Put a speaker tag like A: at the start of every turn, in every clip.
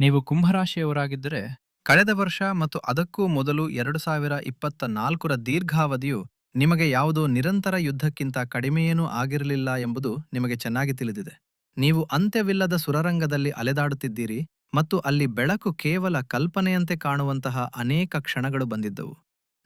A: ನೀವು ಕುಂಭರಾಶಿಯವರಾಗಿದ್ದರೆ ಕಳೆದ ವರ್ಷ ಮತ್ತು ಅದಕ್ಕೂ ಮೊದಲು ಎರಡು ಸಾವಿರ ಇಪ್ಪತ್ತ ನಾಲ್ಕರ ದೀರ್ಘಾವಧಿಯು ನಿಮಗೆ ಯಾವುದೋ ನಿರಂತರ ಯುದ್ಧಕ್ಕಿಂತ ಕಡಿಮೆಯೇನೂ ಆಗಿರಲಿಲ್ಲ ಎಂಬುದು ನಿಮಗೆ ಚೆನ್ನಾಗಿ ತಿಳಿದಿದೆ. ನೀವು ಅಂತ್ಯವಿಲ್ಲದ ಸುರರಂಗದಲ್ಲಿ ಅಲೆದಾಡುತ್ತಿದ್ದೀರಿ ಮತ್ತು ಅಲ್ಲಿ ಬೆಳಕು ಕೇವಲ ಕಲ್ಪನೆಯಂತೆ ಕಾಣುವಂತಹ ಅನೇಕ ಕ್ಷಣಗಳು ಬಂದಿದ್ದವು.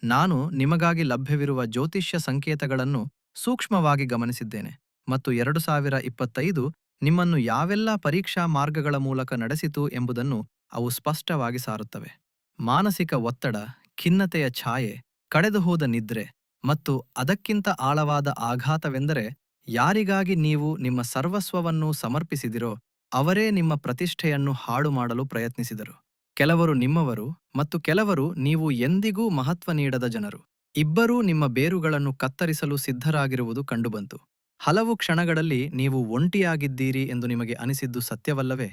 A: ನಾನು ನಿಮಗಾಗಿ ಲಭ್ಯವಿರುವ ಜ್ಯೋತಿಷ್ಯ ಸಂಕೇತಗಳನ್ನು ಸೂಕ್ಷ್ಮವಾಗಿ ಗಮನಿಸಿದ್ದೇನೆ ಮತ್ತು ಎರಡು ಸಾವಿರ ಇಪ್ಪತ್ತೈದು ನಿಮ್ಮನ್ನು ಯಾವೆಲ್ಲ ಪರೀಕ್ಷಾ ಮಾರ್ಗಗಳ ಮೂಲಕ ನಡೆಸಿತು ಎಂಬುದನ್ನು ಅವು ಸ್ಪಷ್ಟವಾಗಿ ಸಾರುತ್ತವೆ. ಮಾನಸಿಕ ಒತ್ತಡ, ಖಿನ್ನತೆಯ ಛಾಯೆ, ಕಳೆದುಹೋದ ನಿದ್ರೆ ಮತ್ತು ಅದಕ್ಕಿಂತ ಆಳವಾದ ಆಘಾತವೆಂದರೆ ಯಾರಿಗಾಗಿ ನೀವು ನಿಮ್ಮ ಸರ್ವಸ್ವವನ್ನು ಸಮರ್ಪಿಸಿದಿರೋ ಅವರೇ ನಿಮ್ಮ ಪ್ರತಿಷ್ಠೆಯನ್ನು ಹಾಳು ಮಾಡಲು ಪ್ರಯತ್ನಿಸಿದರು. ಕೆಲವರು ನಿಮ್ಮವರು ಮತ್ತು ಕೆಲವರು ನೀವು ಎಂದಿಗೂ ಮಹತ್ವ ನೀಡದ ಜನರು. ಇಬ್ಬರೂ ನಿಮ್ಮ ಬೇರುಗಳನ್ನು ಕತ್ತರಿಸಲು ಸಿದ್ಧರಾಗಿರುವುದು ಕಂಡುಬಂತು. ಹಲವು ಕ್ಷಣಗಳಲ್ಲಿ ನೀವು ಒಂಟಿಯಾಗಿದ್ದೀರಿ ಎಂದು ನಿಮಗೆ ಅನಿಸಿದ್ದು ಸತ್ಯವಲ್ಲವೇ?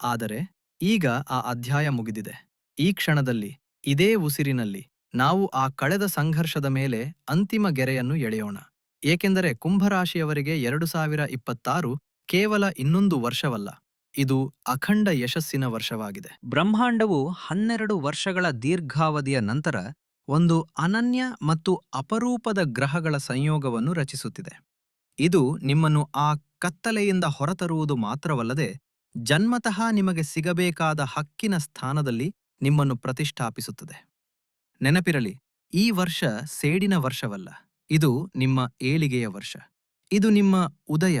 A: ಆದರೆ ಈಗ ಆ ಅಧ್ಯಾಯ ಮುಗಿದಿದೆ. ಈ ಕ್ಷಣದಲ್ಲಿ, ಇದೇ ಉಸಿರಿನಲ್ಲಿ ನಾವು ಆ ಕಳೆದ ಸಂಘರ್ಷದ ಮೇಲೆ ಅಂತಿಮ ಗೆರೆಯನ್ನು ಎಳೆಯೋಣ. ಏಕೆಂದರೆ ಕುಂಭರಾಶಿಯವರಿಗೆ ಎರಡು ಸಾವಿರ ಇಪ್ಪತ್ತಾರು ಕೇವಲ ಇನ್ನೊಂದು ವರ್ಷವಲ್ಲ, ಇದು ಅಖಂಡ ಯಶಸ್ಸಿನ ವರ್ಷವಾಗಿದೆ.
B: ಬ್ರಹ್ಮಾಂಡವು ಹನ್ನೆರಡು ವರ್ಷಗಳ ದೀರ್ಘಾವಧಿಯ ನಂತರ ಒಂದು ಅನನ್ಯ ಮತ್ತು ಅಪರೂಪದ ಗ್ರಹಗಳ ಸಂಯೋಗವನ್ನು ರಚಿಸುತ್ತಿದೆ. ಇದು ನಿಮ್ಮನ್ನು ಆ ಕತ್ತಲೆಯಿಂದ ಹೊರತರುವುದು ಮಾತ್ರವಲ್ಲದೆ ಜನ್ಮತಃ ನಿಮಗೆ ಸಿಗಬೇಕಾದ ಹಕ್ಕಿನ ಸ್ಥಾನದಲ್ಲಿ ನಿಮ್ಮನ್ನು ಪ್ರತಿಷ್ಠಾಪಿಸುತ್ತದೆ. ನೆನಪಿರಲಿ, ಈ ವರ್ಷ ಸೇಡಿನ ವರ್ಷವಲ್ಲ. ಇದು ನಿಮ್ಮ ಏಳಿಗೆಯ ವರ್ಷ. ಇದು ನಿಮ್ಮ ಉದಯ,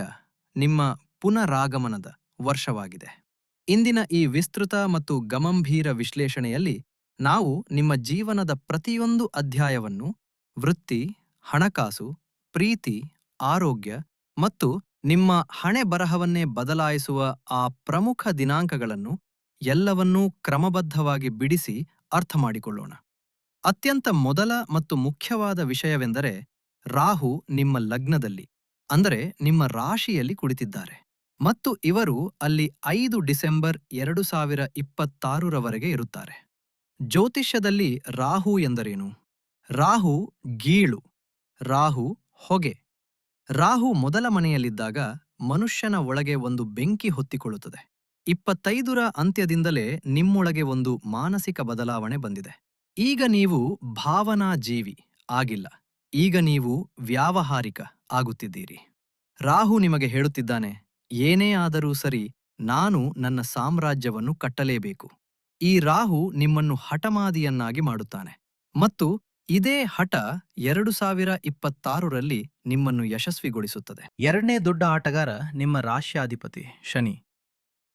B: ನಿಮ್ಮ ಪುನರಾಗಮನದ ವರ್ಷವಾಗಿದೆ. ಇಂದಿನ ಈ ವಿಸ್ತೃತ ಮತ್ತು ಗಮಂಭೀರ ವಿಶ್ಲೇಷಣೆಯಲ್ಲಿ ನಾವು ನಿಮ್ಮ ಜೀವನದ ಪ್ರತಿಯೊಂದು ಅಧ್ಯಾಯವನ್ನು ವೃತ್ತಿ, ಹಣಕಾಸು, ಪ್ರೀತಿ ಆರೋಗ್ಯ ಮತ್ತು ನಿಮ್ಮ ಹಣೆ ಬರಹವನ್ನೇ ಬದಲಾಯಿಸುವ ಆ ಪ್ರಮುಖ ದಿನಾಂಕಗಳನ್ನು ಎಲ್ಲವನ್ನೂ ಕ್ರಮಬದ್ಧವಾಗಿ ಬಿಡಿಸಿ ಅರ್ಥಮಾಡಿಕೊಳ್ಳೋಣ. ಅತ್ಯಂತ ಮೊದಲ ಮತ್ತು ಮುಖ್ಯವಾದ ವಿಷಯವೆಂದರೆ ರಾಹು ನಿಮ್ಮ ಲಗ್ನದಲ್ಲಿ, ಅಂದರೆ ನಿಮ್ಮ ರಾಶಿಯಲ್ಲಿ ಕುಳಿತಿದ್ದಾರೆ ಮತ್ತು ಇವರು ಅಲ್ಲಿ ಐದು ಡಿಸೆಂಬರ್ ಎರಡು ಸಾವಿರ ಇಪ್ಪತ್ತಾರರವರೆಗೆ ಇರುತ್ತಾರೆ. ಜ್ಯೋತಿಷ್ಯದಲ್ಲಿ ರಾಹು ಎಂದರೇನು? ರಾಹು ಗೀಳು, ರಾಹು ಹೊಗೆ. ರಾಹು ಮೊದಲ ಮನೆಯಲ್ಲಿದ್ದಾಗ ಮನುಷ್ಯನ ಒಳಗೆ ಒಂದು ಬೆಂಕಿ ಹೊತ್ತಿಕೊಳ್ಳುತ್ತದೆ. ಇಪ್ಪತ್ತೈದರ ಅಂತ್ಯದಿಂದಲೇ ನಿಮ್ಮೊಳಗೆ ಒಂದು ಮಾನಸಿಕ ಬದಲಾವಣೆ ಬಂದಿದೆ. ಈಗ ನೀವು ಭಾವನಾ ಜೀವಿ ಆಗಿಲ್ಲ. ಈಗ ನೀವು ವ್ಯಾವಹಾರಿಕ ಆಗುತ್ತಿದ್ದೀರಿ. ರಾಹು ನಿಮಗೆ ಹೇಳುತ್ತಿದ್ದಾನೆ, ಏನೇ ಆದರೂ ಸರಿ, ನಾನು ನನ್ನ ಸಾಮ್ರಾಜ್ಯವನ್ನು ಕಟ್ಟಲೇಬೇಕು. ಈ ರಾಹು ನಿಮ್ಮನ್ನು ಹಠಮಾದಿಯನ್ನಾಗಿ ಮಾಡುತ್ತಾನೆ. ಮತ್ತು ಇದೇ ಹಠ ಎರಡು ಸಾವಿರ ಇಪ್ಪತ್ತಾರರಲ್ಲಿ ನಿಮ್ಮನ್ನು ಯಶಸ್ವಿಗೊಳಿಸುತ್ತದೆ. ಎರಡನೇ ದೊಡ್ಡ ಆಟಗಾರ ನಿಮ್ಮ ರಾಶ್ಯಾಧಿಪತಿ ಶನಿ.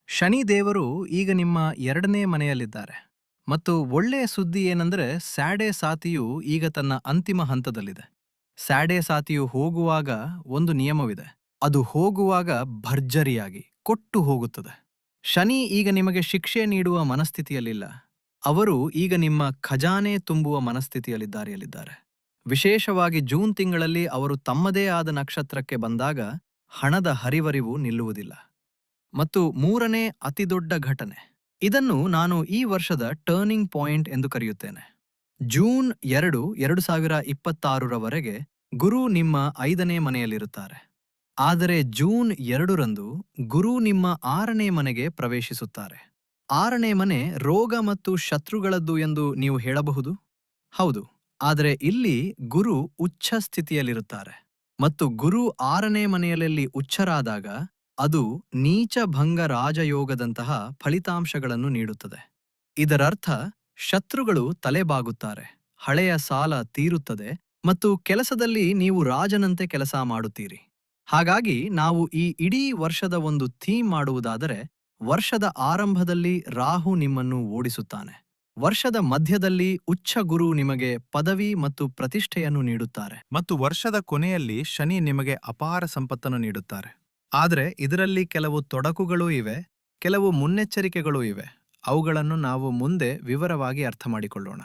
B: ಶನಿ ದೇವರು ಈಗ ನಿಮ್ಮ ಎರಡನೇ ಮನೆಯಲ್ಲಿದ್ದಾರೆ. ಮತ್ತು ಒಳ್ಳೆಯ ಸುದ್ದಿ ಏನಂದ್ರೆ ಸ್ಯಾಡೆ ಸಾತಿಯು ಈಗ ತನ್ನ ಅಂತಿಮ ಹಂತದಲ್ಲಿದೆ. ಸ್ಯಾಡೆ ಸಾತಿಯು ಹೋಗುವಾಗ ಒಂದು ನಿಯಮವಿದೆ. ಅದು ಹೋಗುವಾಗ ಭರ್ಜರಿಯಾಗಿ, ಕೊಟ್ಟು ಹೋಗುತ್ತದೆ. ಶನಿ ಈಗ ನಿಮಗೆ ಶಿಕ್ಷೆ ನೀಡುವ ಮನಸ್ಥಿತಿಯಲ್ಲಿಲ್ಲ. ಅವರು ಈಗ ನಿಮ್ಮ ಖಜಾನೆ ತುಂಬುವ ಮನಸ್ಥಿತಿಯಲ್ಲಿದ್ದಾರೆಯಲ್ಲಿದ್ದಾರೆ ವಿಶೇಷವಾಗಿ ಜೂನ್ ತಿಂಗಳಲ್ಲಿ ಅವರು ತಮ್ಮದೇ ಆದ ನಕ್ಷತ್ರಕ್ಕೆ ಬಂದಾಗ ಹಣದ ಹರಿವರಿವು ನಿಲ್ಲುವುದಿಲ್ಲ. ಮತ್ತು ಮೂರನೇ ಅತಿದೊಡ್ಡ ಘಟನೆ. ಇದನ್ನು ನಾನು ಈ ವರ್ಷದ ಟರ್ನಿಂಗ್ ಪಾಯಿಂಟ್ ಎಂದು ಕರೆಯುತ್ತೇನೆ. ಜೂನ್ ಎರಡು ಎರಡು ಸಾವಿರ ಇಪ್ಪತ್ತಾರರವರೆಗೆ ಗುರು ನಿಮ್ಮ ಐದನೇ ಮನೆಯಲ್ಲಿರುತ್ತಾರೆ. ಆದರೆ ಜೂನ್ ಎರಡರಂದು ಗುರು ನಿಮ್ಮ ಆರನೇ ಮನೆಗೆ ಪ್ರವೇಶಿಸುತ್ತಾರೆ. ಆರನೇ ಮನೆ ರೋಗ ಮತ್ತು ಶತ್ರುಗಳದ್ದು ಎಂದು ನೀವು ಹೇಳಬಹುದು? ಹೌದು, ಆದರೆ ಇಲ್ಲಿ ಗುರು ಉಚ್ಛ ಸ್ಥಿತಿಯಲ್ಲಿರುತ್ತಾರೆ. ಮತ್ತು ಗುರು ಆರನೇ ಮನೆಯಲ್ಲಿ ಉಚ್ಛರಾದಾಗ ಅದು ನೀಚ ಭಂಗ ರಾಜಯೋಗದಂತಹ ಫಲಿತಾಂಶಗಳನ್ನು ನೀಡುತ್ತದೆ. ಇದರರ್ಥ, ಶತ್ರುಗಳು ತಲೆಬಾಗುತ್ತಾರೆ, ಹಳೆಯ ಸಾಲ ತೀರುತ್ತದೆ ಮತ್ತು ಕೆಲಸದಲ್ಲಿ ನೀವು ರಾಜನಂತೆ ಕೆಲಸ ಮಾಡುತ್ತೀರಿ. ಹಾಗಾಗಿ ನಾವು ಈ ಇಡೀ ವರ್ಷದ ಒಂದು ಥೀಮ್ ಮಾಡುವುದಾದರೆ ವರ್ಷದ ಆರಂಭದಲ್ಲಿ ರಾಹು ನಿಮ್ಮನ್ನು ಓಡಿಸುತ್ತಾನೆ. ವರ್ಷದ ಮಧ್ಯದಲ್ಲಿ ಉಚ್ಚ ಗುರು ನಿಮಗೆ ಪದವಿ ಮತ್ತು ಪ್ರತಿಷ್ಠೆಯನ್ನು ನೀಡುತ್ತಾರೆ.
C: ಮತ್ತು ವರ್ಷದ ಕೊನೆಯಲ್ಲಿ ಶನಿ ನಿಮಗೆ ಅಪಾರ ಸಂಪತ್ತನ್ನು ನೀಡುತ್ತಾರೆ. ಆದರೆ ಇದರಲ್ಲಿ ಕೆಲವು ತೊಡಕುಗಳೂ ಇವೆ, ಕೆಲವು ಮುನ್ನೆಚ್ಚರಿಕೆಗಳೂ ಇವೆ. ಅವುಗಳನ್ನು ನಾವು ಮುಂದೆ ವಿವರವಾಗಿ ಅರ್ಥ ಮಾಡಿಕೊಳ್ಳೋಣ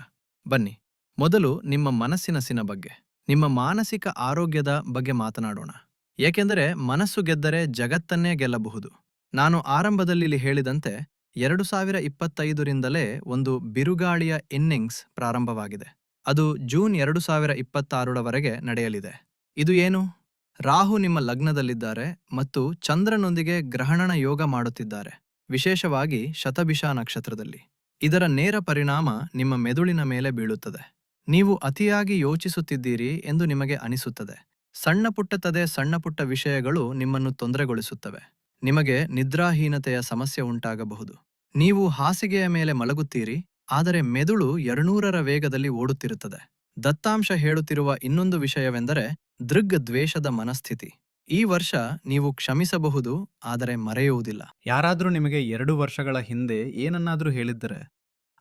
C: ಬನ್ನಿ, ಮೊದಲು ನಿಮ್ಮ ಮನಸ್ಸಿನಸಿನ ಬಗ್ಗೆ. ನಿಮ್ಮ ಮಾನಸಿಕ ಆರೋಗ್ಯದ ಬಗ್ಗೆ ಮಾತನಾಡೋಣ. ಏಕೆಂದರೆ ಮನಸ್ಸು ಗೆದ್ದರೆ ಜಗತ್ತನ್ನೇ ಗೆಲ್ಲಬಹುದು. ನಾನು ಆರಂಭದಲ್ಲಿ ಹೇಳಿದಂತೆ ಎರಡು ಸಾವಿರ ಇಪ್ಪತ್ತೈದರಿಂದಲೇ ಒಂದು ಬಿರುಗಾಳಿಯ ಇನ್ನಿಂಗ್ಸ್ ಪ್ರಾರಂಭವಾಗಿದೆ. ಅದು ಜೂನ್ ಎರಡು ಸಾವಿರ ಇಪ್ಪತ್ತಾರರವರೆಗೆ ನಡೆಯಲಿದೆ. ಇದು ಏನು? ರಾಹು ನಿಮ್ಮ ಲಗ್ನದಲ್ಲಿದ್ದಾರೆ ಮತ್ತು ಚಂದ್ರನೊಂದಿಗೆ ಗ್ರಹಣನ ಯೋಗ ಮಾಡುತ್ತಿದ್ದಾರೆ,
A: ವಿಶೇಷವಾಗಿ ಶತಭಿಷಾ ನಕ್ಷತ್ರದಲ್ಲಿ. ಇದರ ನೇರ ಪರಿಣಾಮ ನಿಮ್ಮ ಮೆದುಳಿನ ಮೇಲೆ ಬೀಳುತ್ತದೆ. ನೀವು ಅತಿಯಾಗಿ ಯೋಚಿಸುತ್ತಿದ್ದೀರಿ ಎಂದು ನಿಮಗೆ ಅನಿಸುತ್ತದೆ. ಸಣ್ಣಪುಟ್ಟ ಪುಟ್ಟತದೆ ಸಣ್ಣಪುಟ್ಟ ವಿಷಯಗಳು ನಿಮ್ಮನ್ನು ತೊಂದರೆಗೊಳಿಸುತ್ತವೆ. ನಿಮಗೆ ನಿದ್ರಾಹೀನತೆಯ ಸಮಸ್ಯೆ ಉಂಟಾಗಬಹುದು. ನೀವು ಹಾಸಿಗೆಯ ಮೇಲೆ ಮಲಗುತ್ತೀರಿ, ಆದರೆ ಮೆದುಳು ಎರಡ್ನೂರರ ವೇಗದಲ್ಲಿ ಓಡುತ್ತಿರುತ್ತದೆ. ದತ್ತಾಂಶ ಹೇಳುತ್ತಿರುವ ಇನ್ನೊಂದು ವಿಷಯವೆಂದರೆ ದೃಗ್ ದ್ವೇಷದ ಮನಸ್ಥಿತಿ. ಈ ವರ್ಷ ನೀವು ಕ್ಷಮಿಸಬಹುದು, ಆದರೆ ಮರೆಯುವುದಿಲ್ಲ.
C: ಯಾರಾದರೂ ನಿಮಗೆ ಎರಡು ವರ್ಷಗಳ ಹಿಂದೆ ಏನನ್ನಾದರೂ ಹೇಳಿದ್ದರೆ,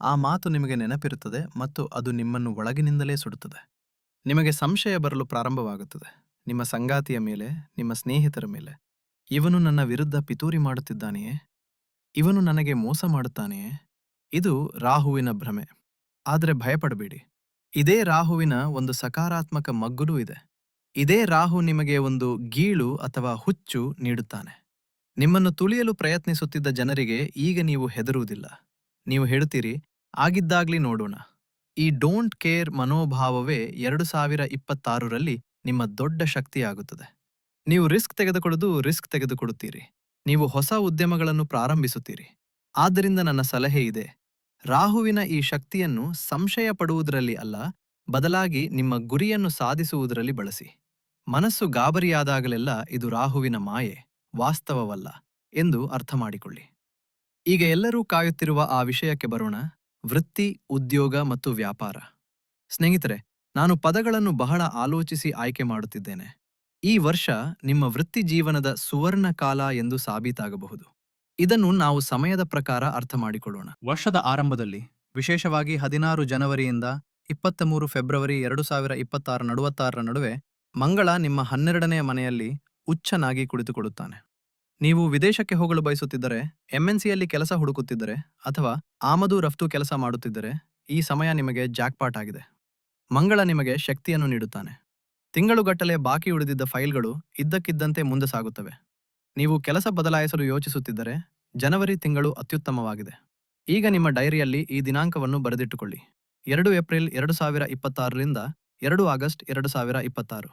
C: ಆ ಮಾತು ನಿಮಗೆ ನೆನಪಿರುತ್ತದೆ ಮತ್ತು ಅದು ನಿಮ್ಮನ್ನು ಒಳಗಿನಿಂದಲೇ ಸುಡುತ್ತದೆ. ನಿಮಗೆ ಸಂಶಯ ಬರಲು ಪ್ರಾರಂಭವಾಗುತ್ತದೆ. ನಿಮ್ಮ ಸಂಗಾತಿಯ ಮೇಲೆ, ನಿಮ್ಮ ಸ್ನೇಹಿತರ ಮೇಲೆ ಇವನು ನನ್ನ ವಿರುದ್ಧ ಪಿತೂರಿ ಮಾಡುತ್ತಿದ್ದಾನೆಯೇ? ಇವನು ನನಗೆ ಮೋಸ ಮಾಡುತ್ತಾನೆಯೇ? ಇದು ರಾಹುವಿನ ಭ್ರಮೆ. ಆದರೆ ಭಯಪಡಬೇಡಿ. ಇದೇ ರಾಹುವಿನ ಒಂದು ಸಕಾರಾತ್ಮಕ ಮಗ್ಗುಲೂ ಇದೆ. ಇದೇ ರಾಹು ನಿಮಗೆ ಒಂದು ಗೀಳು ಅಥವಾ ಹುಚ್ಚು ನೀಡುತ್ತಾನೆ. ನಿಮ್ಮನ್ನು ತುಳಿಯಲು ಪ್ರಯತ್ನಿಸುತ್ತಿದ್ದ ಜನರಿಗೆ ಈಗ ನೀವು ಹೆದರುವುದಿಲ್ಲ. ನೀವು ಹೇಳುತ್ತೀರಿ, ಆಗಿದ್ದಾಗ್ಲಿ ನೋಡೋಣ. ಈ ಡೋಂಟ್ ಕೇರ್ ಮನೋಭಾವವೇ ಎರಡು ಸಾವಿರ ಇಪ್ಪತ್ತಾರರಲ್ಲಿ ನಿಮ್ಮ ದೊಡ್ಡ ಶಕ್ತಿಯಾಗುತ್ತದೆ. ನೀವು ರಿಸ್ಕ್ ತೆಗೆದುಕೊಳ್ಳುವುದು ರಿಸ್ಕ್ ತೆಗೆದುಕೊಡುತ್ತೀರಿ ನೀವು ಹೊಸ ಉದ್ಯಮಗಳನ್ನು ಪ್ರಾರಂಭಿಸುತ್ತೀರಿ. ಆದ್ದರಿಂದ ನನ್ನ ಸಲಹೆ ಇದೆ. ರಾಹುವಿನ ಈ ಶಕ್ತಿಯನ್ನು ಸಂಶಯ ಪಡುವುದರಲ್ಲಿ ಅಲ್ಲ, ಬದಲಾಗಿ ನಿಮ್ಮ ಗುರಿಯನ್ನು ಸಾಧಿಸುವುದರಲ್ಲಿ ಬಳಸಿ. ಮನಸ್ಸು ಗಾಬರಿಯಾದಾಗಲೆಲ್ಲ ಇದು ರಾಹುವಿನ ಮಾಯೆ, ವಾಸ್ತವವಲ್ಲ ಎಂದು ಅರ್ಥ ಮಾಡಿಕೊಳ್ಳಿ ಈಗ ಎಲ್ಲರೂ ಕಾಯುತ್ತಿರುವ ಆ ವಿಷಯಕ್ಕೆ ಬರೋಣ. ವೃತ್ತಿ, ಉದ್ಯೋಗ ಮತ್ತು ವ್ಯಾಪಾರ. ಸ್ನೇಹಿತರೆ, ನಾನು ಪದಗಳನ್ನು ಬಹಳ ಆಲೋಚಿಸಿ ಆಯ್ಕೆ ಮಾಡುತ್ತಿದ್ದೇನೆ. ಈ ವರ್ಷ ನಿಮ್ಮ ವೃತ್ತಿ ಜೀವನದ ಸುವರ್ಣ ಕಾಲ ಎಂದು ಸಾಬೀತಾಗಬಹುದು. ಇದನ್ನು ನಾವು ಸಮಯದ ಪ್ರಕಾರ ಅರ್ಥ ಮಾಡಿಕೊಳ್ಳೋಣ. ವರ್ಷದ ಆರಂಭದಲ್ಲಿ, ವಿಶೇಷವಾಗಿ ಹದಿನಾರು ಜನವರಿಯಿಂದ ಇಪ್ಪತ್ತ ಮೂರು ಫೆಬ್ರವರಿ ಎರಡು ಸಾವಿರ ಇಪ್ಪತ್ತಾರು ನಡುವತ್ತಾರರ ನಡುವೆ, ಮಂಗಳ ನಿಮ್ಮ ಹನ್ನೆರಡನೆಯ ಮನೆಯಲ್ಲಿ ಉಚ್ಚನಾಗಿ ಕುಳಿತುಕೊಳ್ಳುತ್ತಾನೆ. ನೀವು ವಿದೇಶಕ್ಕೆ ಹೋಗಲು ಬಯಸುತ್ತಿದ್ದರೆ, ಎಂಎನ್ಸಿಯಲ್ಲಿ ಕೆಲಸ ಹುಡುಕುತ್ತಿದ್ದರೆ, ಅಥವಾ ಆಮದು ರಫ್ತು ಕೆಲಸ ಮಾಡುತ್ತಿದ್ದರೆ, ಈ ಸಮಯ ನಿಮಗೆ ಜಾಕ್ಪಾಟ್ ಆಗಿದೆ. ಮಂಗಳ ನಿಮಗೆ ಶಕ್ತಿಯನ್ನು ನೀಡುತ್ತಾನೆ. ತಿಂಗಳುಗಟ್ಟಲೆ ಬಾಕಿ ಉಳಿದಿದ್ದ ಫೈಲ್ಗಳು ಇದ್ದಕ್ಕಿದ್ದಂತೆ ಮುಂದೆ ಸಾಗುತ್ತವೆ. ನೀವು ಕೆಲಸ ಬದಲಾಯಿಸಲು ಯೋಚಿಸುತ್ತಿದ್ದರೆ ಜನವರಿ ತಿಂಗಳು ಅತ್ಯುತ್ತಮವಾಗಿದೆ. ಈಗ ನಿಮ್ಮ ಡೈರಿಯಲ್ಲಿ ಈ ದಿನಾಂಕವನ್ನು ಬರೆದಿಟ್ಟುಕೊಳ್ಳಿ. ಎರಡು ಏಪ್ರಿಲ್ ಎರಡು ಸಾವಿರ ಇಪ್ಪತ್ತಾರರಿಂದ ಎರಡು ಆಗಸ್ಟ್ ಎರಡು ಸಾವಿರ ಇಪ್ಪತ್ತಾರು.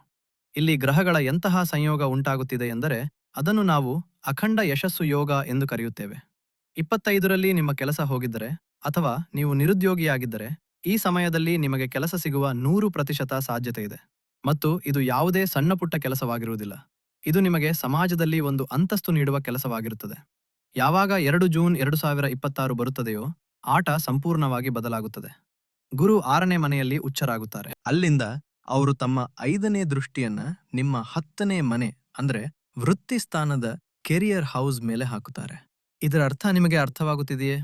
C: ಇಲ್ಲಿ ಗ್ರಹಗಳ ಎಂತಹ ಸಂಯೋಗ ಉಂಟಾಗುತ್ತಿದೆ ಎಂದರೆ ಅದನ್ನು ನಾವು ಅಖಂಡ ಯಶಸ್ಸು ಯೋಗ ಎಂದು ಕರೆಯುತ್ತೇವೆ. ಇಪ್ಪತ್ತೈದರಲ್ಲಿ ನಿಮ್ಮ ಕೆಲಸ ಹೋಗಿದ್ದರೆ ಅಥವಾ ನೀವು ನಿರುದ್ಯೋಗಿಯಾಗಿದ್ದರೆ ಈ ಸಮಯದಲ್ಲಿ ನಿಮಗೆ ಕೆಲಸ ಸಿಗುವ ನೂರು ಪ್ರತಿಶತ ಸಾಧ್ಯತೆ ಇದೆ. ಮತ್ತು ಇದು ಯಾವುದೇ ಸಣ್ಣ ಪುಟ್ಟ ಕೆಲಸವಾಗಿರುವುದಿಲ್ಲ. ಇದು ನಿಮಗೆ ಸಮಾಜದಲ್ಲಿ ಒಂದು ಅಂತಸ್ತು ನೀಡುವ ಕೆಲಸವಾಗಿರುತ್ತದೆ. ಯಾವಾಗ ಎರಡು ಜೂನ್ ಎರಡು ಸಾವಿರ ಇಪ್ಪತ್ತಾರು ಬರುತ್ತದೆಯೋ ಆಟ ಸಂಪೂರ್ಣವಾಗಿ ಬದಲಾಗುತ್ತದೆ. ಗುರು ಆರನೇ ಮನೆಯಲ್ಲಿ ಉಚ್ಚರಾಗುತ್ತಾರೆ ಅಲ್ಲಿಂದ ಅವರು ತಮ್ಮ ಐದನೇ ದೃಷ್ಟಿಯನ್ನ ನಿಮ್ಮ ಹತ್ತನೇ ಮನೆ ಅಂದ್ರೆ ವೃತ್ತಿ ಸ್ಥಾನದ ಕೆರಿಯರ್ ಹೌಸ್ ಮೇಲೆ ಹಾಕುತ್ತಾರೆ. ಇದರ ಅರ್ಥ ನಿಮಗೆ ಅರ್ಥವಾಗುತ್ತಿದೆಯೇ?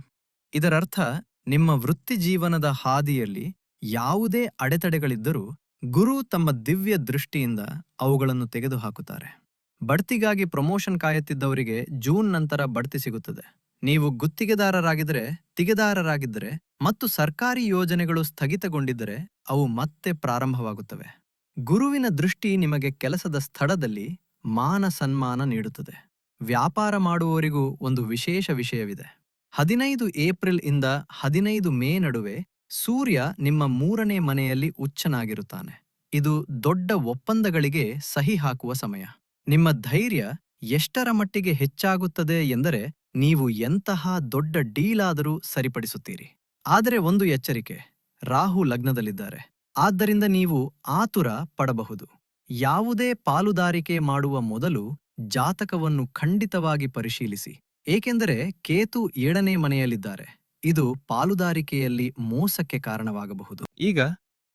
C: ಇದರರ್ಥ ನಿಮ್ಮ ವೃತ್ತಿ ಜೀವನದ ಹಾದಿಯಲ್ಲಿ ಯಾವುದೇ ಅಡೆತಡೆಗಳಿದ್ದರೂ ಗುರು ತಮ್ಮ ದಿವ್ಯ ದೃಷ್ಟಿಯಿಂದ ಅವುಗಳನ್ನು ತೆಗೆದುಹಾಕುತ್ತಾರೆ. ಬಡ್ತಿಗಾಗಿ ಪ್ರಮೋಷನ್ ಕಾಯುತ್ತಿದ್ದವರಿಗೆ ಜೂನ್ ನಂತರ ಬಡ್ತಿ ಸಿಗುತ್ತದೆ. ನೀವು ಗುತ್ತಿಗೆದಾರರಾಗಿದ್ದರೆ, ತಿಗೆದಾರರಾಗಿದ್ದರೆ ಮತ್ತು ಸರ್ಕಾರಿ ಯೋಜನೆಗಳು ಸ್ಥಗಿತಗೊಂಡಿದ್ದರೆ ಅವು ಮತ್ತೆ ಪ್ರಾರಂಭವಾಗುತ್ತವೆ. ಗುರುವಿನ ದೃಷ್ಟಿ ನಿಮಗೆ ಕೆಲಸದ ಸ್ಥಳದಲ್ಲಿ ಮಾನ ಸನ್ಮಾನ ನೀಡುತ್ತದೆ. ವ್ಯಾಪಾರ ಮಾಡುವವರಿಗೂ ಒಂದು ವಿಶೇಷ ವಿಷಯವಿದೆ. ಹದಿನೈದು ಏಪ್ರಿಲ್ ಇಂದ ಹದಿನೈದು ಮೇ ನಡುವೆ ಸೂರ್ಯ ನಿಮ್ಮ ಮೂರನೇ ಮನೆಯಲ್ಲಿ ಉಚ್ಚನಾಗಿರುತ್ತಾನೆ ಇದು ದೊಡ್ಡ ಒಪ್ಪಂದಗಳಿಗೆ ಸಹಿ ಹಾಕುವ ಸಮಯ. ನಿಮ್ಮ ಧೈರ್ಯ ಎಷ್ಟರ ಮಟ್ಟಿಗೆ ಹೆಚ್ಚಾಗುತ್ತದೆ ಎಂದರೆ ನೀವು ಎಂತಹ ದೊಡ್ಡ ಡೀಲಾದರೂ ಸರಿಪಡಿಸುತ್ತೀರಿ. ಆದರೆ ಒಂದು ಎಚ್ಚರಿಕೆ, ರಾಹು ಲಗ್ನದಲ್ಲಿದ್ದಾರೆ. ಆದ್ದರಿಂದ ನೀವು ಆತುರ ಪಡಬಹುದು. ಯಾವುದೇ ಪಾಲುದಾರಿಕೆ ಮಾಡುವ ಮೊದಲು ಜಾತಕವನ್ನು ಖಂಡಿತವಾಗಿ ಪರಿಶೀಲಿಸಿ. ಏಕೆಂದರೆ ಕೇತು ಏಳನೇ ಮನೆಯಲ್ಲಿದ್ದಾರೆ. ಇದು ಪಾಲುದಾರಿಕೆಯಲ್ಲಿ ಮೋಸಕ್ಕೆ ಕಾರಣವಾಗಬಹುದು. ಈಗ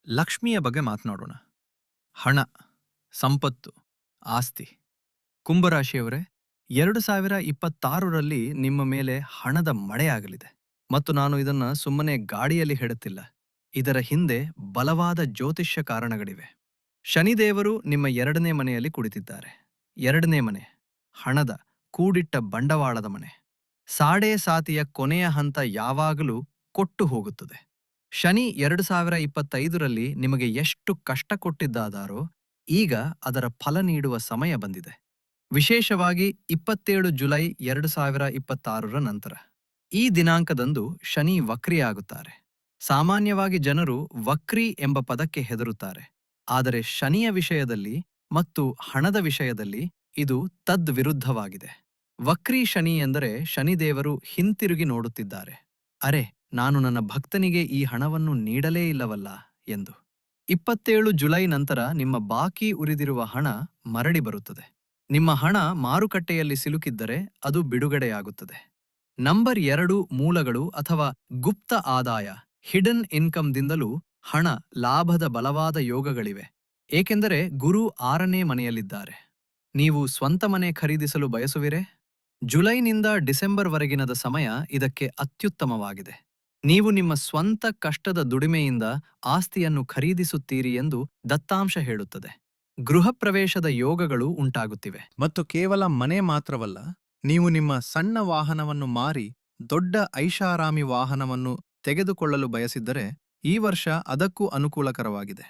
C: ಲಕ್ಷ್ಮಿಯ ಬಗ್ಗೆ ಮಾತನಾಡೋಣ. ಹಣ, ಸಂಪತ್ತು, ಆಸ್ತಿ. ಕುಂಭರಾಶಿಯವರೇ, ಎರಡು ಸಾವಿರ ಇಪ್ಪತ್ತಾರರಲ್ಲಿ ನಿಮ್ಮ ಮೇಲೆ ಹಣದ ಮಳೆಯಾಗಲಿದೆ. ಮತ್ತು ನಾನು ಇದನ್ನ ಸುಮ್ಮನೆ ಗಾಡಿಯಲ್ಲಿ ಹೇಳುತ್ತಿಲ್ಲ ಇದರ ಹಿಂದೆ ಬಲವಾದ ಜ್ಯೋತಿಷ್ಯ ಕಾರಣಗಳಿವೆ. ಶನಿದೇವರು ನಿಮ್ಮ ಎರಡನೇ ಮನೆಯಲ್ಲಿ ಕುಳಿತಿದ್ದಾರೆ. ಎರಡನೇ ಮನೆ, ಹಣದ, ಕೂಡಿಟ್ಟ ಬಂಡವಾಳದ ಮನೆ. ಸಾಡೆ ಸಾತಿಯ ಕೊನೆಯ ಹಂತ ಯಾವಾಗಲೂ ಕೊಟ್ಟು ಹೋಗುತ್ತದೆ. ಶನಿ ಎರಡು ಸಾವಿರ ಇಪ್ಪತ್ತೈದರಲ್ಲಿ ನಿಮಗೆ ಎಷ್ಟು ಕಷ್ಟ ಕೊಟ್ಟಿದ್ದಾದಾರೋ ಈಗ ಅದರ ಫಲ ನೀಡುವ ಸಮಯ ಬಂದಿದೆ. ವಿಶೇಷವಾಗಿ ಇಪ್ಪತ್ತೇಳು ಜುಲೈ ಎರಡು ಸಾವಿರ ಇಪ್ಪತ್ತಾರರ ನಂತರ. ಈ ದಿನಾಂಕದಂದು ಶನಿ ವಕ್ರಿಯಾಗುತ್ತಾರೆ. ಸಾಮಾನ್ಯವಾಗಿ ಜನರು ವಕ್ರಿ ಎಂಬ ಪದಕ್ಕೆ ಹೆದರುತ್ತಾರೆ. ಆದರೆ ಶನಿಯ ವಿಷಯದಲ್ಲಿ ಮತ್ತು ಹಣದ ವಿಷಯದಲ್ಲಿ ಇದು ತದ್ವಿರುದ್ಧವಾಗಿದೆ.
A: ವಕ್ರೀ ಶನಿ ಎಂದರೆ ಶನಿದೇವರು ಹಿಂತಿರುಗಿ ನೋಡುತ್ತಿದ್ದಾರೆ. ಅರೆ, ನಾನು ನನ್ನ ಭಕ್ತನಿಗೆ ಈ ಹಣವನ್ನು ನೀಡಲೇ ಇಲ್ಲವಲ್ಲ ಎಂದು. ಇಪ್ಪತ್ತೇಳು ಜುಲೈ ನಂತರ ನಿಮ್ಮ ಬಾಕಿ ಉರಿದಿರುವ ಹಣ ಮರಳಿ ಬರುತ್ತದೆ. ನಿಮ್ಮ ಹಣ ಮಾರುಕಟ್ಟೆಯಲ್ಲಿ ಸಿಲುಕಿದ್ದರೆ ಅದು ಬಿಡುಗಡೆಯಾಗುತ್ತದೆ. ನಂಬರ್ ಎರಡು ಮೂಲಗಳು ಅಥವಾ ಗುಪ್ತ ಆದಾಯ, ಹಿಡನ್ ಇನ್ಕಮ್ದಿಂದಲೂ ಹಣ ಲಾಭದ ಬಲವಾದ ಯೋಗಗಳಿವೆ. ಏಕೆಂದರೆ ಗುರು ಆರನೇ ಮನೆಯಲ್ಲಿದ್ದಾರೆ. ನೀವು ಸ್ವಂತ ಮನೆ ಖರೀದಿಸಲು ಬಯಸುವಿರೇ? ಜುಲೈನಿಂದ ಡಿಸೆಂಬರ್ವರೆಗಿನದ ಸಮಯ ಇದಕ್ಕೆ ಅತ್ಯುತ್ತಮವಾಗಿದೆ. ನೀವು ನಿಮ್ಮ ಸ್ವಂತ ಕಷ್ಟದ ದುಡಿಮೆಯಿಂದ ಆಸ್ತಿಯನ್ನು ಖರೀದಿಸುತ್ತೀರಿ ಎಂದು ದತ್ತಾಂಶ ಹೇಳುತ್ತದೆ. ಗೃಹಪ್ರವೇಶದ ಯೋಗಗಳು ಉಂಟಾಗುತ್ತಿವೆ.
C: ಮತ್ತು ಕೇವಲ ಮನೆ ಮಾತ್ರವಲ್ಲ, ನೀವು ನಿಮ್ಮ ಸಣ್ಣ ವಾಹನವನ್ನು ಮಾರಿ ದೊಡ್ಡ ಐಷಾರಾಮಿ ವಾಹನವನ್ನು ತೆಗೆದುಕೊಳ್ಳಲು ಬಯಸಿದ್ದರೆ ಈ ವರ್ಷ ಅದಕ್ಕೂ ಅನುಕೂಲಕರವಾಗಿದೆ.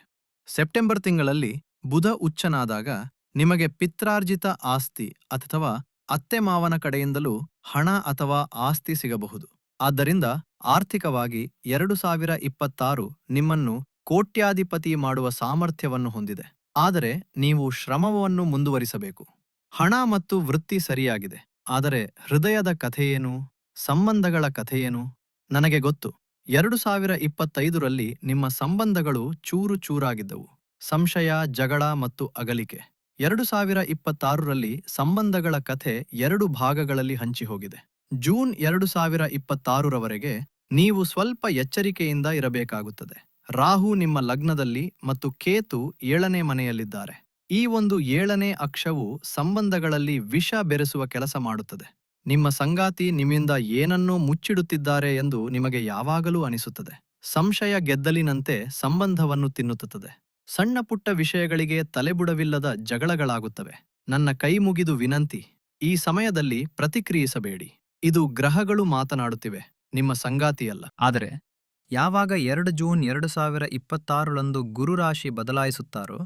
C: ಸೆಪ್ಟೆಂಬರ್ ತಿಂಗಳಲ್ಲಿ ಬುಧ ಉಚ್ಚನಾದಾಗ ನಿಮಗೆ ಪಿತ್ರಾರ್ಜಿತ ಆಸ್ತಿ ಅಥವಾ ಅತ್ತೆ ಮಾವನ ಕಡೆಯಿಂದಲೂ ಹಣ ಅಥವಾ ಆಸ್ತಿ ಸಿಗಬಹುದು. ಆದ್ದರಿಂದ ಆರ್ಥಿಕವಾಗಿ ಎರಡು ಸಾವಿರ ಇಪ್ಪತ್ತಾರು ನಿಮ್ಮನ್ನು ಕೋಟ್ಯಾಧಿಪತಿ ಮಾಡುವ ಸಾಮರ್ಥ್ಯವನ್ನು ಹೊಂದಿದೆ. ಆದರೆ ನೀವು ಶ್ರಮವನ್ನು ಮುಂದುವರಿಸಬೇಕು. ಹಣ ಮತ್ತು ವೃತ್ತಿ ಸರಿಯಾಗಿದೆ. ಆದರೆ ಹೃದಯದ ಕಥೆಯೇನು? ಸಂಬಂಧಗಳ ಕಥೆಯೇನು? ನನಗೆ ಗೊತ್ತು. ಎರಡು ಸಾವಿರ ಇಪ್ಪತ್ತೈದರಲ್ಲಿ ನಿಮ್ಮ ಸಂಬಂಧಗಳು ಚೂರು ಚೂರಾಗಿದ್ದವು. ಸಂಶಯ, ಜಗಳ ಮತ್ತು ಅಗಲಿಕೆ. ಎರಡು ಸಾವಿರ ಇಪ್ಪತ್ತಾರರಲ್ಲಿ ಸಂಬಂಧಗಳ ಕಥೆ ಎರಡು ಭಾಗಗಳಲ್ಲಿ ಹಂಚಿಹೋಗಿದೆ. ಜೂನ್ ಎರಡು ಸಾವಿರ ಇಪ್ಪತ್ತಾರರವರೆಗೆ ನೀವು ಸ್ವಲ್ಪ ಎಚ್ಚರಿಕೆಯಿಂದ ಇರಬೇಕಾಗುತ್ತದೆ. ರಾಹು ನಿಮ್ಮ ಲಗ್ನದಲ್ಲಿ ಮತ್ತು ಕೇತು ಏಳನೇ ಮನೆಯಲ್ಲಿದ್ದಾರೆ. ಈ ಒಂದು ಏಳನೇ ಅಕ್ಷವು ಸಂಬಂಧಗಳಲ್ಲಿ ವಿಷ ಬೆರೆಸುವ ಕೆಲಸ ಮಾಡುತ್ತದೆ. ನಿಮ್ಮ ಸಂಗಾತಿ ನಿಮ್ಮಿಂದ ಏನನ್ನೋ ಮುಚ್ಚಿಡುತ್ತಿದ್ದಾರೆ ಎಂದು ನಿಮಗೆ ಯಾವಾಗಲೂ ಅನಿಸುತ್ತದೆ. ಸಂಶಯ ಗೆದ್ದಲಿನಂತೆ ಸಂಬಂಧವನ್ನು ತಿನ್ನುತ್ತದೆ. ಸಣ್ಣ ಪುಟ್ಟ ವಿಷಯಗಳಿಗೆ ತಲೆಬುಡವಿಲ್ಲದ ಜಗಳಗಳಾಗುತ್ತವೆ. ನನ್ನ ಕೈ ಮುಗಿದು ವಿನಂತಿ, ಈ ಸಮಯದಲ್ಲಿ ಪ್ರತಿಕ್ರಿಯಿಸಬೇಡಿ. ಇದು ಗ್ರಹಗಳು ಮಾತನಾಡುತ್ತಿವೆ, ನಿಮ್ಮ ಸಂಗಾತಿಯಲ್ಲ.
B: ಆದರೆ, ಯಾವಾಗ ಎರಡು ಜೂನ್ ಎರಡು ಸಾವಿರ ಇಪ್ಪತ್ತಾರರಂದು ಗುರುರಾಶಿ ಬದಲಾಯಿಸುತ್ತಾರೋ,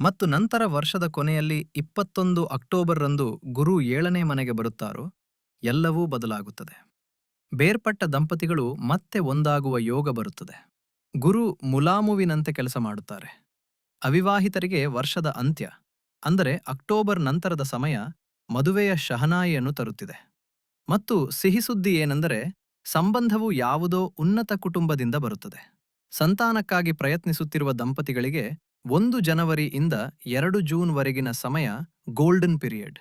B: ಮತ್ತು ನಂತರ ವರ್ಷದ ಕೊನೆಯಲ್ಲಿ ಇಪ್ಪತ್ತೊಂದು ಅಕ್ಟೋಬರ್ರಂದು ಗುರು ಏಳನೇ ಮನೆಗೆ ಬರುತ್ತಾರೋ, ಎಲ್ಲವೂ ಬದಲಾಗುತ್ತದೆ. ಬೇರ್ಪಟ್ಟ ದಂಪತಿಗಳು ಮತ್ತೆ ಒಂದಾಗುವ ಯೋಗ ಬರುತ್ತದೆ. ಗುರು ಮುಲಾಮುವಿನಂತೆ ಕೆಲಸ ಮಾಡುತ್ತಾರೆ. ಅವಿವಾಹಿತರಿಗೆ ವರ್ಷದ ಅಂತ್ಯ, ಅಂದರೆ ಅಕ್ಟೋಬರ್ ನಂತರದ ಸಮಯ ಮದುವೆಯ ಶಹನಾಯಿಯನ್ನು ತರುತ್ತಿದೆ. ಮತ್ತು ಸಿಹಿಸುದ್ದಿ ಏನೆಂದರೆ, ಸಂಬಂಧವು ಯಾವುದೋ ಉನ್ನತ ಕುಟುಂಬದಿಂದ ಬರುತ್ತದೆ. ಸಂತಾನಕ್ಕಾಗಿ ಪ್ರಯತ್ನಿಸುತ್ತಿರುವ ದಂಪತಿಗಳಿಗೆ ಒಂದು ಜನವರಿಯಿಂದ ಎರಡು ಜೂನ್ವರೆಗಿನ ಸಮಯ ಗೋಲ್ಡನ್ ಪೀರಿಯಡ್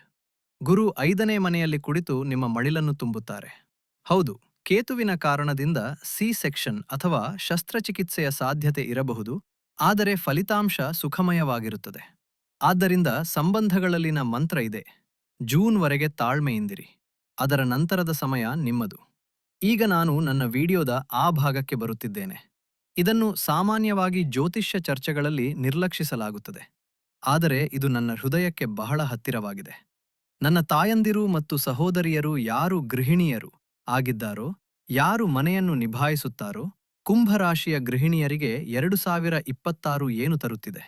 B: ಗುರು ಐದನೇ ಮನೆಯಲ್ಲಿ ಕುಳಿತು ನಿಮ್ಮ ಮಡಿಲನ್ನು ತುಂಬುತ್ತಾರೆ. ಹೌದು, ಕೇತುವಿನ ಕಾರಣದಿಂದ ಸಿ ಸೆಕ್ಷನ್ ಅಥವಾ ಶಸ್ತ್ರಚಿಕಿತ್ಸೆಯ ಸಾಧ್ಯತೆ ಇರಬಹುದು ಆದರೆ ಫಲಿತಾಂಶ ಸುಖಮಯವಾಗಿರುತ್ತದೆ. ಆದ್ದರಿಂದ ಸಂಬಂಧಗಳಲ್ಲಿನ ಮಂತ್ರ ಇದೆ ಜೂನ್ವರೆಗೆ ತಾಳ್ಮೆಯಿಂದಿರಿ, ಅದರ ನಂತರದ ಸಮಯ ನಿಮ್ಮದು. ಈಗ ನಾನು ನನ್ನ ವಿಡಿಯೋದ ಆ ಭಾಗಕ್ಕೆ ಬರುತ್ತಿದ್ದೇನೆ. ಇದನ್ನು ಸಾಮಾನ್ಯವಾಗಿ ಜ್ಯೋತಿಷ್ಯ ಚರ್ಚೆಗಳಲ್ಲಿ ನಿರ್ಲಕ್ಷಿಸಲಾಗುತ್ತದೆ. ಆದರೆ ಇದು ನನ್ನ ಹೃದಯಕ್ಕೆ ಬಹಳ ಹತ್ತಿರವಾಗಿದೆ. ನನ್ನ ತಾಯಂದಿರು ಮತ್ತು ಸಹೋದರಿಯರು ಯಾರು ಗೃಹಿಣಿಯರು ಆಗಿದ್ದಾರೋ, ಯಾರು ಮನೆಯನ್ನು ನಿಭಾಯಿಸುತ್ತಾರೋ ಕುಂಭರಾಶಿಯ ಗೃಹಿಣಿಯರಿಗೆ ಎರಡು ಸಾವಿರ ಇಪ್ಪತ್ತಾರು ಏನು ತರುತ್ತಿದೆ?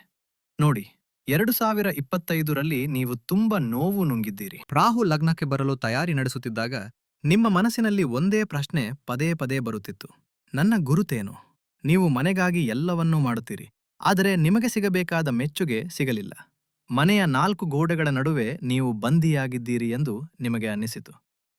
B: ನೋಡಿ, ಎರಡು ಸಾವಿರ ಇಪ್ಪತ್ತೈದರಲ್ಲಿ ನೀವು ತುಂಬ ನೋವು ನುಂಗಿದ್ದೀರಿ. ರಾಹು ಲಗ್ನಕ್ಕೆ ಬರಲು ತಯಾರಿ ನಡೆಸುತ್ತಿದ್ದಾಗ ನಿಮ್ಮ ಮನಸ್ಸಿನಲ್ಲಿ ಒಂದೇ ಪ್ರಶ್ನೆ ಪದೇ ಪದೇ ಬರುತ್ತಿತ್ತು. ನನ್ನ ಗುರುತೇನು? ನೀವು ಮನೆಗಾಗಿ ಎಲ್ಲವನ್ನೂ ಮಾಡುತ್ತೀರಿ, ಆದರೆ ನಿಮಗೆ ಸಿಗಬೇಕಾದ ಮೆಚ್ಚುಗೆ ಸಿಗಲಿಲ್ಲ. ಮನೆಯ ನಾಲ್ಕು ಗೋಡೆಗಳ ನಡುವೆ ನೀವು ಬಂದಿಯಾಗಿದ್ದೀರಿ ಎಂದು ನಿಮಗೆ ಅನ್ನಿಸಿತು.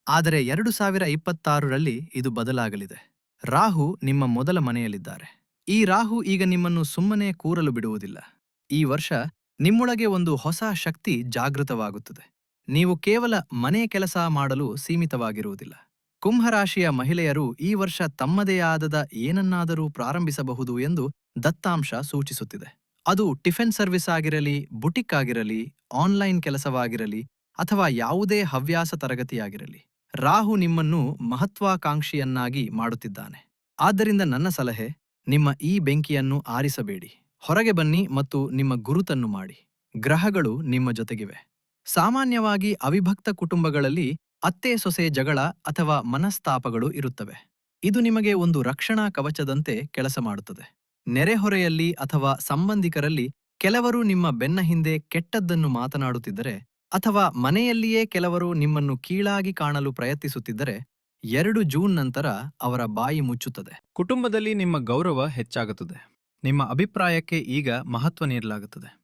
B: ಆದರೆ ಎರಡು ಸಾವಿರ ಇಪ್ಪತ್ತಾರರಲ್ಲಿ ಇದು ಬದಲಾಗಲಿದೆ. ರಾಹು ನಿಮ್ಮ ಮೊದಲ ಮನೆಯಲ್ಲಿದ್ದಾರೆ. ಈ ರಾಹು ಈಗ ನಿಮ್ಮನ್ನು ಸುಮ್ಮನೆ ಕೂರಲು ಬಿಡುವುದಿಲ್ಲ. ಈ ವರ್ಷ ನಿಮ್ಮೊಳಗೆ ಒಂದು ಹೊಸ ಶಕ್ತಿ ಜಾಗೃತವಾಗುತ್ತದೆ. ನೀವು ಕೇವಲ ಮನೆ ಕೆಲಸ ಮಾಡಲು ಸೀಮಿತವಾಗಿರುವುದಿಲ್ಲ. ಕುಂಭರಾಶಿಯ ಮಹಿಳೆಯರು ಈ ವರ್ಷ ತಮ್ಮದೇ ಆದದ ಏನನ್ನಾದರೂ ಪ್ರಾರಂಭಿಸಬಹುದು ಎಂದು ದತ್ತಾಂಶ ಸೂಚಿಸುತ್ತಿದೆ. ಅದು ಟಿಫಿನ್ ಸರ್ವಿಸ್ ಆಗಿರಲಿ, ಬುಟಿಕ್ ಆಗಿರಲಿ, ಆನ್ಲೈನ್ ಕೆಲಸವಾಗಿರಲಿ ಅಥವಾ ಯಾವುದೇ ಹವ್ಯಾಸ ತರಗತಿಯಾಗಿರಲಿ. ರಾಹು ನಿಮ್ಮನ್ನು ಮಹತ್ವಾಕಾಂಕ್ಷಿಯನ್ನಾಗಿ ಮಾಡುತ್ತಿದ್ದಾನೆ. ಆದ್ದರಿಂದ ನನ್ನ ಸಲಹೆ, ನಿಮ್ಮ ಈ ಬೆಂಕಿಯನ್ನು ಆರಿಸಬೇಡಿ. ಹೊರಗೆ ಬನ್ನಿ ಮತ್ತು ನಿಮ್ಮ ಗುರುತನ್ನು ಮಾಡಿ. ಗ್ರಹಗಳು ನಿಮ್ಮ ಜೊತೆಗಿವೆ. ಸಾಮಾನ್ಯವಾಗಿ ಅವಿಭಕ್ತ ಕುಟುಂಬಗಳಲ್ಲಿ ಅತ್ತೆ ಸೊಸೆ ಜಗಳ ಅಥವಾ ಮನಸ್ತಾಪಗಳು ಇರುತ್ತವೆ. ಇದು ನಿಮಗೆ ಒಂದು ರಕ್ಷಣಾ ಕವಚದಂತೆ ಕೆಲಸ ಮಾಡುತ್ತದೆ. ನೆರೆಹೊರೆಯಲ್ಲಿ ಅಥವಾ ಸಂಬಂಧಿಕರಲ್ಲಿ ಕೆಲವರು ನಿಮ್ಮ ಬೆನ್ನ ಹಿಂದೆ ಕೆಟ್ಟದ್ದನ್ನು ಮಾತನಾಡುತ್ತಿದ್ದರೆ ಅಥವಾ ಮನೆಯಲ್ಲಿಯೇ ಕೆಲವರು ನಿಮ್ಮನ್ನು ಕೀಳಾಗಿ ಕಾಣಲು ಪ್ರಯತ್ನಿಸುತ್ತಿದ್ದರೆ, ಎರಡು ಜೂನ್ ನಂತರ ಅವರ ಬಾಯಿ ಮುಚ್ಚುತ್ತದೆ.
C: ಕುಟುಂಬದಲ್ಲಿ ನಿಮ್ಮ ಗೌರವ ಹೆಚ್ಚಾಗುತ್ತದೆ.
A: ನಿಮ್ಮ ಅಭಿಪ್ರಾಯಕ್ಕೆ ಈಗ ಮಹತ್ವ ನೀಡಲಾಗುತ್ತದೆ.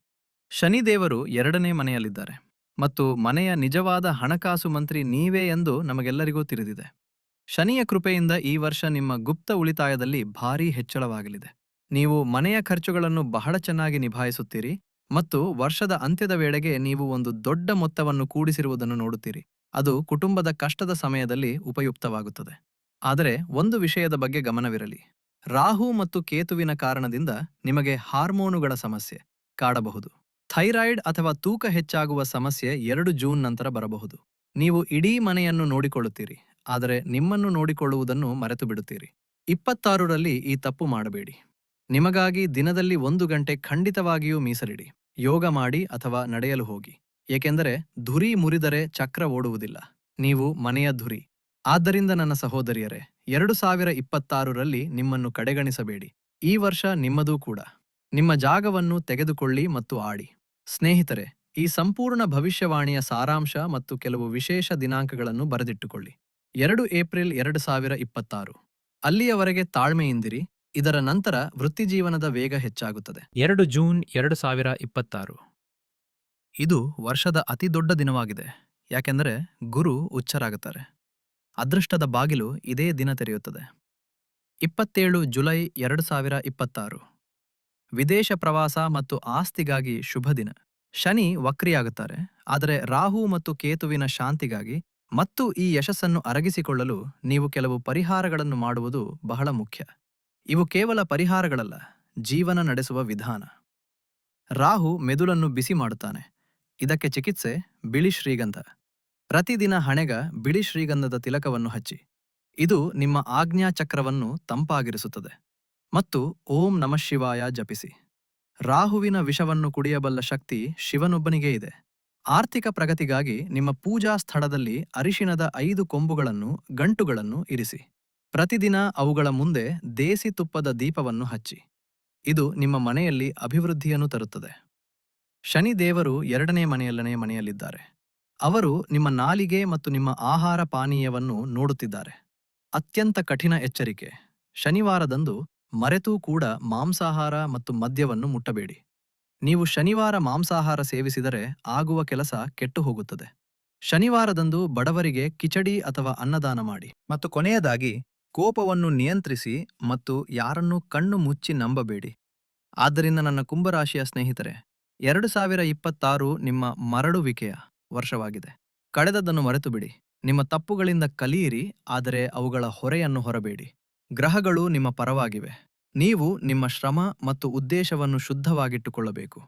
A: ಶನಿದೇವರು ಎರಡನೇ ಮನೆಯಲ್ಲಿದ್ದಾರೆ. ಮತ್ತು ಮನೆಯ ನಿಜವಾದ ಹಣಕಾಸು ಮಂತ್ರಿ ನೀವೇ ಎಂದು ನಮಗೆಲ್ಲರಿಗೂ ತಿಳಿದಿದೆ. ಶನಿಯ ಕೃಪೆಯಿಂದ ಈ ವರ್ಷ ನಿಮ್ಮ ಗುಪ್ತ ಉಳಿತಾಯದಲ್ಲಿ ಭಾರೀ ಹೆಚ್ಚಳವಾಗಲಿದೆ. ನೀವು ಮನೆಯ ಖರ್ಚುಗಳನ್ನು ಬಹಳ ಚೆನ್ನಾಗಿ ನಿಭಾಯಿಸುತ್ತೀರಿ. ಮತ್ತು ವರ್ಷದ ಅಂತ್ಯದ ವೇಳೆಗೆ ನೀವು ಒಂದು ದೊಡ್ಡ ಮೊತ್ತವನ್ನು ಕೂಡಿಸಿರುವುದನ್ನು ನೋಡುತ್ತೀರಿ. ಅದು ಕುಟುಂಬದ ಕಷ್ಟದ ಸಮಯದಲ್ಲಿ ಉಪಯುಕ್ತವಾಗುತ್ತದೆ. ಆದರೆ ಒಂದು ವಿಷಯದ ಬಗ್ಗೆ ಗಮನವಿರಲಿ. ರಾಹು ಮತ್ತು ಕೇತುವಿನ ಕಾರಣದಿಂದ ನಿಮಗೆ ಹಾರ್ಮೋನುಗಳ ಸಮಸ್ಯೆ ಕಾಡಬಹುದು. ಥೈರಾಯ್ಡ್ ಅಥವಾ ತೂಕ ಹೆಚ್ಚಾಗುವ ಸಮಸ್ಯೆ ಎರಡು ಜೂನ್ ನಂತರ ಬರಬಹುದು. ನೀವು ಇಡೀ ಮನೆಯನ್ನು ನೋಡಿಕೊಳ್ಳುತ್ತೀರಿ, ಆದರೆ ನಿಮ್ಮನ್ನು ನೋಡಿಕೊಳ್ಳುವುದನ್ನು ಮರೆತು ಬಿಡುತ್ತೀರಿ ಇಪ್ಪತ್ತಾರರಲ್ಲಿ ಈ ತಪ್ಪು ಮಾಡಬೇಡಿ. ನಿಮಗಾಗಿ ದಿನದಲ್ಲಿ ಒಂದು ಗಂಟೆ ಖಂಡಿತವಾಗಿಯೂ ಮೀಸಲಿಡಿ. ಯೋಗ ಮಾಡಿ ಅಥವಾ ನಡೆಯಲು ಹೋಗಿ. ಏಕೆಂದರೆ ಧುರಿ ಮುರಿದರೆ ಚಕ್ರ ಓಡುವುದಿಲ್ಲ. ನೀವು ಮನೆಯ ಧುರಿ. ಆದ್ದರಿಂದ ನನ್ನ ಸಹೋದರಿಯರೇ, ಎರಡು ಸಾವಿರ ಇಪ್ಪತ್ತಾರರಲ್ಲಿ ನಿಮ್ಮನ್ನು ಕಡೆಗಣಿಸಬೇಡಿ. ಈ ವರ್ಷ ನಿಮ್ಮದೂ ಕೂಡ. ನಿಮ್ಮ ಜಾಗವನ್ನು ತೆಗೆದುಕೊಳ್ಳಿ ಮತ್ತು ಆಡಿ. ಸ್ನೇಹಿತರೆ, ಈ ಸಂಪೂರ್ಣ ಭವಿಷ್ಯವಾಣಿಯ ಸಾರಾಂಶ ಮತ್ತು ಕೆಲವು ವಿಶೇಷ ದಿನಾಂಕಗಳನ್ನು ಬರೆದಿಟ್ಟುಕೊಳ್ಳಿ. ಎರಡು ಏಪ್ರಿಲ್ ಎರಡು ಸಾವಿರ ಇಪ್ಪತ್ತಾರು. ಅಲ್ಲಿಯವರೆಗೆ ತಾಳ್ಮೆಯಿಂದಿರಿ. ಇದರ ನಂತರ ವೃತ್ತಿಜೀವನದ ವೇಗ ಹೆಚ್ಚಾಗುತ್ತದೆ.
C: ಎರಡು ಜೂನ್ ಎರಡು ಸಾವಿರ ಇಪ್ಪತ್ತಾರು.
A: ಇದು ವರ್ಷದ ಅತಿ ದೊಡ್ಡ ದಿನವಾಗಿದೆ. ಯಾಕೆಂದರೆ ಗುರು ಉಚ್ಚರಾಗುತ್ತಾರೆ. ಅದೃಷ್ಟದ ಬಾಗಿಲು ಇದೇ ದಿನ ತೆರೆಯುತ್ತದೆ. ಇಪ್ಪತ್ತೇಳು ಜುಲೈ ಎರಡು ಸಾವಿರ ಇಪ್ಪತ್ತಾರು. ವಿದೇಶ ಪ್ರವಾಸ ಮತ್ತು ಆಸ್ತಿಗಾಗಿ ಶುಭ ದಿನ. ಶನಿ ವಕ್ರಿಯಾಗುತ್ತಾರೆ. ಆದರೆ ರಾಹು ಮತ್ತು ಕೇತುವಿನ ಶಾಂತಿಗಾಗಿ ಮತ್ತು ಈ ಯಶಸ್ಸನ್ನು ಅರಗಿಸಿಕೊಳ್ಳಲು ನೀವು ಕೆಲವು ಪರಿಹಾರಗಳನ್ನು ಮಾಡುವುದು ಬಹಳ ಮುಖ್ಯ. ಇವು ಕೇವಲ ಪರಿಹಾರಗಳಲ್ಲ, ಜೀವನ ನಡೆಸುವ ವಿಧಾನ. ರಾಹು ಮೆದುಳನ್ನು ಬಿಸಿ ಮಾಡುತ್ತಾನೆ. ಇದಕ್ಕೆ ಚಿಕಿತ್ಸೆ ಬಿಳಿ ಶ್ರೀಗಂಧ. ಪ್ರತಿದಿನ ಹಣೆಗ ಬಿಳಿ ಶ್ರೀಗಂಧದ ತಿಲಕವನ್ನು ಹಚ್ಚಿ. ಇದು ನಿಮ್ಮ ಆಜ್ಞಾ ಚಕ್ರವನ್ನು ತಂಪಾಗಿರಿಸುತ್ತದೆ. ಮತ್ತು ಓಂ ನಮಃ ಶಿವಾಯ ಜಪಿಸಿ. ರಾಹುವಿನ ವಿಷವನ್ನು ಕುಡಿಯಬಲ್ಲ ಶಕ್ತಿ ಶಿವನೊಬ್ಬನಿಗೆ ಇದೆ. ಆರ್ಥಿಕ ಪ್ರಗತಿಗಾಗಿ ನಿಮ್ಮ ಪೂಜಾ ಸ್ಥಳದಲ್ಲಿ ಅರಿಶಿಣದ ಐದು ಕೊಂಬುಗಳನ್ನು, ಗಂಟುಗಳನ್ನು ಇರಿಸಿ. ಪ್ರತಿದಿನ ಅವುಗಳ ಮುಂದೆ ದೇಸಿ ತುಪ್ಪದ ದೀಪವನ್ನು ಹಚ್ಚಿ. ಇದು ನಿಮ್ಮ ಮನೆಯಲ್ಲಿ ಅಭಿವೃದ್ಧಿಯನ್ನು ತರುತ್ತದೆ. ಶನಿ ದೇವರು ಎರಡನೇ ಮನೆಯಲ್ಲನೇ ಮನೆಯಲ್ಲಿದ್ದಾರೆ. ಅವರು ನಿಮ್ಮ ನಾಲಿಗೆ ಮತ್ತು ನಿಮ್ಮ ಆಹಾರ ಪಾನೀಯವನ್ನು ನೋಡುತ್ತಿದ್ದಾರೆ. ಅತ್ಯಂತ ಕಠಿಣ ಎಚ್ಚರಿಕೆ. ಶನಿವಾರದಂದು ಮರೆತೂ ಕೂಡ ಮಾಂಸಾಹಾರ ಮತ್ತು ಮದ್ಯವನ್ನು ಮುಟ್ಟಬೇಡಿ. ನೀವು ಶನಿವಾರ ಮಾಂಸಾಹಾರ ಸೇವಿಸಿದರೆ ಆಗುವ ಕೆಲಸ ಕೆಟ್ಟು ಹೋಗುತ್ತದೆ ಶನಿವಾರದಂದು ಬಡವರಿಗೆ ಕಿಚಡಿ ಅಥವಾ ಅನ್ನದಾನ ಮಾಡಿ.
C: ಮತ್ತು ಕೊನೆಯದಾಗಿ
A: ಕೋಪವನ್ನು ನಿಯಂತ್ರಿಸಿ ಮತ್ತು ಯಾರನ್ನೂ ಕಣ್ಣು ಮುಚ್ಚಿ ನಂಬಬೇಡಿ. ಆದ್ದರಿಂದ ನನ್ನ ಕುಂಭರಾಶಿಯ ಸ್ನೇಹಿತರೆ, ಎರಡು ಸಾವಿರ ಇಪ್ಪತ್ತಾರು ನಿಮ್ಮ ಮರಳುವಿಕೆಯ ವರ್ಷವಾಗಿದೆ. ಕಳೆದದ್ದನ್ನು ಮರೆತು ಬಿಡಿ ನಿಮ್ಮ ತಪ್ಪುಗಳಿಂದ ಕಲಿಯಿರಿ, ಆದರೆ ಅವುಗಳ ಹೊರೆಯನ್ನು ಹೊರಬೇಡಿ. ಗ್ರಹಗಳು ನಿಮ್ಮ ಪರವಾಗಿವೆ. ನೀವು ನಿಮ್ಮ ಶ್ರಮ ಮತ್ತು ಉದ್ದೇಶವನ್ನು ಶುದ್ಧವಾಗಿಟ್ಟುಕೊಳ್ಳಬೇಕು.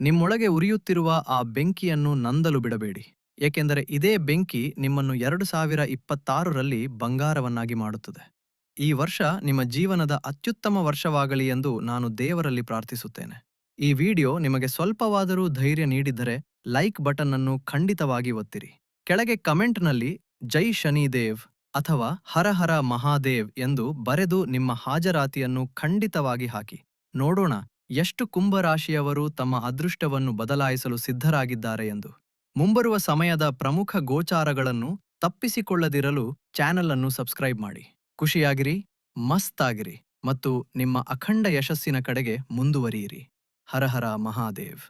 A: ನಿಮ್ಮೊಳಗೆ ಉರಿಯುತ್ತಿರುವ ಆ ಬೆಂಕಿಯನ್ನು ನಂದಲು ಬಿಡಬೇಡಿ. ಏಕೆಂದರೆ ಇದೇ ಬೆಂಕಿ ನಿಮ್ಮನ್ನು ಎರಡು ಸಾವಿರ ಇಪ್ಪತ್ತಾರರಲ್ಲಿ ಬಂಗಾರವನ್ನಾಗಿ ಮಾಡುತ್ತದೆ. ಈ ವರ್ಷ ನಿಮ್ಮ ಜೀವನದ ಅತ್ಯುತ್ತಮ ವರ್ಷವಾಗಲಿ ಎಂದು ನಾನು ದೇವರಲ್ಲಿ ಪ್ರಾರ್ಥಿಸುತ್ತೇನೆ. ಈ ವಿಡಿಯೋ ನಿಮಗೆ ಸ್ವಲ್ಪವಾದರೂ ಧೈರ್ಯ ನೀಡಿದ್ದರೆ ಲೈಕ್ ಬಟನ್ ಅನ್ನು ಖಂಡಿತವಾಗಿ ಒತ್ತಿರಿ. ಕೆಳಗೆ ಕಮೆಂಟ್ನಲ್ಲಿ ಜೈ ಶನಿದೇವ್ ಅಥವಾ ಹರ ಹರ ಮಹಾದೇವ್ ಎಂದು ಬರೆದು ನಿಮ್ಮ ಹಾಜರಾತಿಯನ್ನು ಖಂಡಿತವಾಗಿ ಹಾಕಿ. ನೋಡೋಣ ಎಷ್ಟು ಕುಂಭರಾಶಿಯವರು ತಮ್ಮ ಅದೃಷ್ಟವನ್ನು ಬದಲಾಯಿಸಲು ಸಿದ್ಧರಾಗಿದ್ದಾರೆ ಎಂದು. ಮುಂಬರುವ ಸಮಯದ ಪ್ರಮುಖ ಗೋಚಾರಗಳನ್ನು ತಪ್ಪಿಸಿಕೊಳ್ಳದಿರಲು ಚಾನೆಲ್ ಅನ್ನು ಸಬ್ಸ್ಕ್ರೈಬ್ ಮಾಡಿ. ಖುಷಿಯಾಗಿರಿ ಮಸ್ತಾಗಿರಿ ಮತ್ತು ನಿಮ್ಮ ಅಖಂಡ ಯಶಸ್ಸಿನ ಕಡೆಗೆ ಮುಂದುವರಿಯಿರಿ. ಹರಹರ ಹರ ಮಹಾದೇವ್.